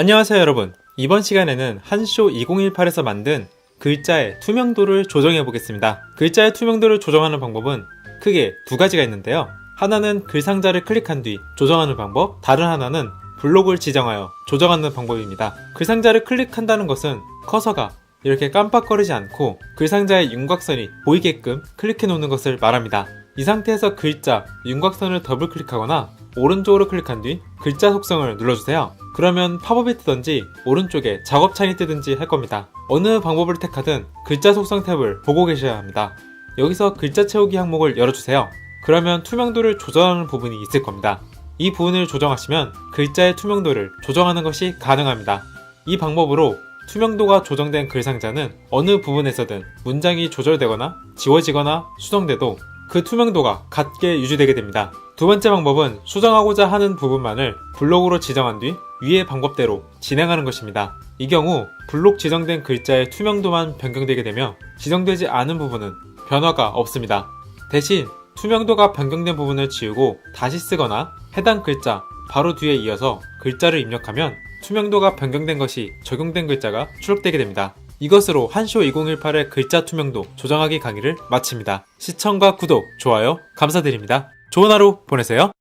안녕하세요 여러분. 이번 시간에는 한쇼 2018에서 만든 글자의 투명도를 조정해 보겠습니다. 글자의 투명도를 조정하는 방법은 크게 두 가지가 있는데요. 하나는 글 상자를 클릭한 뒤 조정하는 방법 다른 하나는 블록을 지정하여 조정하는 방법입니다. 글 상자를 클릭한다는 것은 커서가 이렇게 깜빡거리지 않고 글 상자의 윤곽선이 보이게끔 클릭해 놓는 것을 말합니다. 이 상태에서 글자 윤곽선을 더블 클릭하거나 오른쪽으로 클릭한 뒤 글자 속성을 눌러주세요. 그러면 팝업이 뜨든지 오른쪽에 작업창이 뜨든지 할 겁니다. 어느 방법을 택하든 글자 속성 탭을 보고 계셔야 합니다. 여기서 글자 채우기 항목을 열어주세요. 그러면 투명도를 조정하는 부분이 있을 겁니다. 이 부분을 조정하시면 글자의 투명도를 조정하는 것이 가능합니다. 이 방법으로 투명도가 조정된 글 상자는 어느 부분에서든 문장이 조절되거나 지워지거나 수정돼도 그 투명도가 같게 유지되게 됩니다. 두 번째 방법은 수정하고자 하는 부분만을 블록으로 지정한 뒤 위의 방법대로 진행하는 것입니다. 이 경우 블록 지정된 글자의 투명도만 변경되게 되며 지정되지 않은 부분은 변화가 없습니다. 대신 투명도가 변경된 부분을 지우고 다시 쓰거나 해당 글자 바로 뒤에 이어서 글자를 입력하면 투명도가 변경된 것이 적용된 글자가 출력되게 됩니다. 이것으로 한쇼 2018의 글자 투명도 조정하기 강의를 마칩니다. 시청과 구독, 좋아요 감사드립니다. 좋은 하루 보내세요.